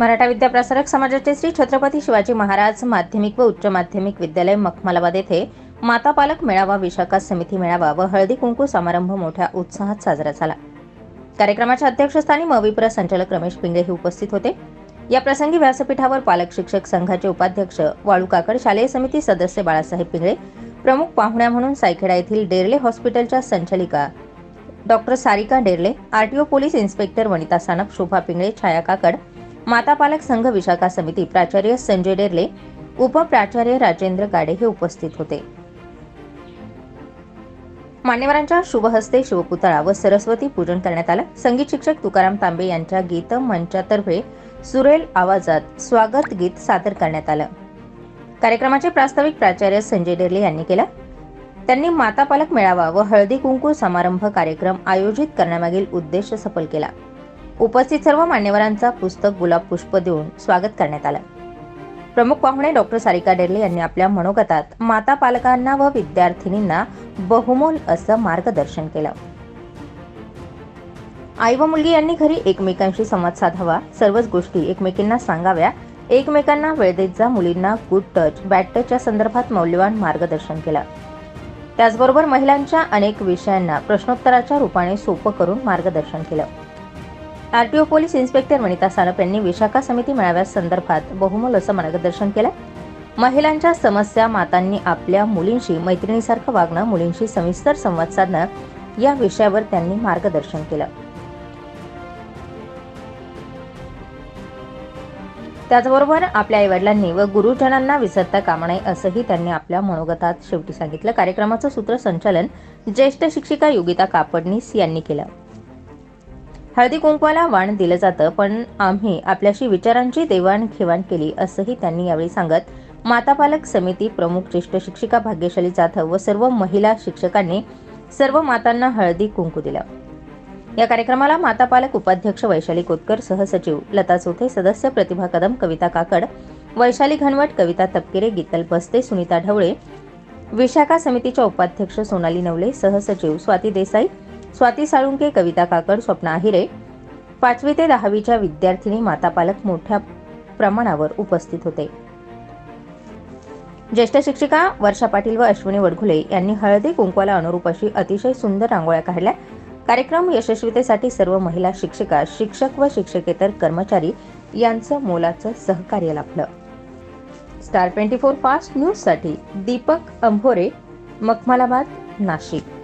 मराठा विद्याप्रसारक समाजाचे श्री छत्रपती शिवाजी महाराज माध्यमिक व उच्च माध्यमिक विद्यालय मखमालाबाद येथे माता पालक मेळावा विशाखा समिती मेळावा व हळदी कुंकू समारंभ मोठ्या उत्साहात साजरा झाला. कार्यक्रमाच्या अध्यक्षस्थानी मविप्र संचालक रमेश पिंगळे हे उपस्थित होते. या प्रसंगी व्यासपीठावर पालक शिक्षक संघाचे उपाध्यक्ष वाळू काकड शालेय समिती सदस्य बाळासाहेब पिंगळे प्रमुख पाहुण्या म्हणून सायखेडा येथील डेरले हॉस्पिटलच्या संचालिका doctor Sarika Derle RTO police inspector Vanita Sanap Shobha Pingale Chhaya Kakad माता पालक संघ विशाखा समिती प्राचार्य संजय डेरले उपप्राचार्य राजेंद्र गाडे हे उपस्थित होते. मान्यवरांच्या शुभहस्ते शिवपुतळा व सरस्वती पूजन करण्यात आलं. संगीत शिक्षक तुकाराम तांबे यांच्या गीत मंचातर्फे सुरेल आवाजात स्वागत गीत सादर करण्यात आलं. कार्यक्रमाचे प्रास्ताविक प्राचार्य संजय डेरले यांनी केलं. त्यांनी माता पालक मेळावा व हळदी कुंकू समारंभ कार्यक्रम आयोजित करण्यामागील उद्देश सफल केला. उपस्थित सर्व मान्यवरांचा पुस्तक गुलाब पुष्प देऊन स्वागत करण्यात आलं. प्रमुख पाहुणे डॉक्टर सारिका डेरले यांनी आपल्या मनोगतात माता पालकांना व विद्यार्थिनींना बहुमोल असं मार्गदर्शन केलं. आई व मुलगी यांनी घरी एकमेकांशी संवाद साधावा सर्वच गोष्टी एकमेकींना सांगाव्या एकमेकांना वेळ देत जा मुलींना गुड टच बॅड टच या संदर्भात मौल्यवान मार्गदर्शन केलं. त्याचबरोबर महिलांच्या अनेक विषयांना प्रश्नोत्तराच्या रूपाने सोपं करून मार्गदर्शन केलं. R T O police inspector Vanita Sanap यांनी विशाखा समिती मेळाव्या संदर्भात बहुमोल असं मार्गदर्शन केलं महिलांच्या समस्या मातांनी आपल्या मुलींशी मैत्रिणीसारखं वागणं मुलींशी सविस्तर संवाद साधणं या विषयावर त्यांनी मार्गदर्शन केलं. त्याचबरोबर आपल्या आईवडिलांनी व गुरुजनांना विसरता कामा नये असंही त्यांनी आपल्या मनोगतात शेवटी सांगितलं. कार्यक्रमाचं सूत्रसंचालन ज्येष्ठ शिक्षिका योगिता कापडनीस यांनी केलं. हळदी कुंकवाला वाण दिलं जातं पण आम्ही आपल्याशी विचारांची देवाणघेवाण केली असंही त्यांनी यावेळी सांगत मातापालक समिती प्रमुख ज्येष्ठ शिक्षिका भाग्यशाली जाधव व सर्व महिला शिक्षकांनी सर्व मातांना हळदी कुंकू दिलं. या कार्यक्रमाला माता पालक उपाध्यक्ष वैशाली कोतकर सहसचिव लता चोथे सदस्य प्रतिभा कदम कविता काकड वैशाली घनवट कविता तपकिरे गीतल बस्ते सुनीता ढवळे विशाखा समितीच्या उपाध्यक्ष सोनाली नवले सहसचिव स्वाती देसाई स्वाती साळुंके कविता काकड स्वप्ना आहिरे पाचवी ते दहावीच्या विद्यार्थिनी माता पालक मोठ्या प्रमाणावर उपस्थित होते. ज्येष्ठ शिक्षिका वर्षा पाटील व अश्विनी वडघुले यांनी हळदी कुंकवाला अनुरूप अशी अतिशय सुंदर रांगोळ्या काढल्या. कार्यक्रम यशस्वीतेसाठी सर्व महिला शिक्षिका शिक्षक व शिक्षकेतर कर्मचारी यांचं मोलाचं सहकार्य लाभलं. स्टार ट्वेंटी फोर फास्ट न्यूजसाठी दीपक अंभोरे मखमालाबाद नाशिक.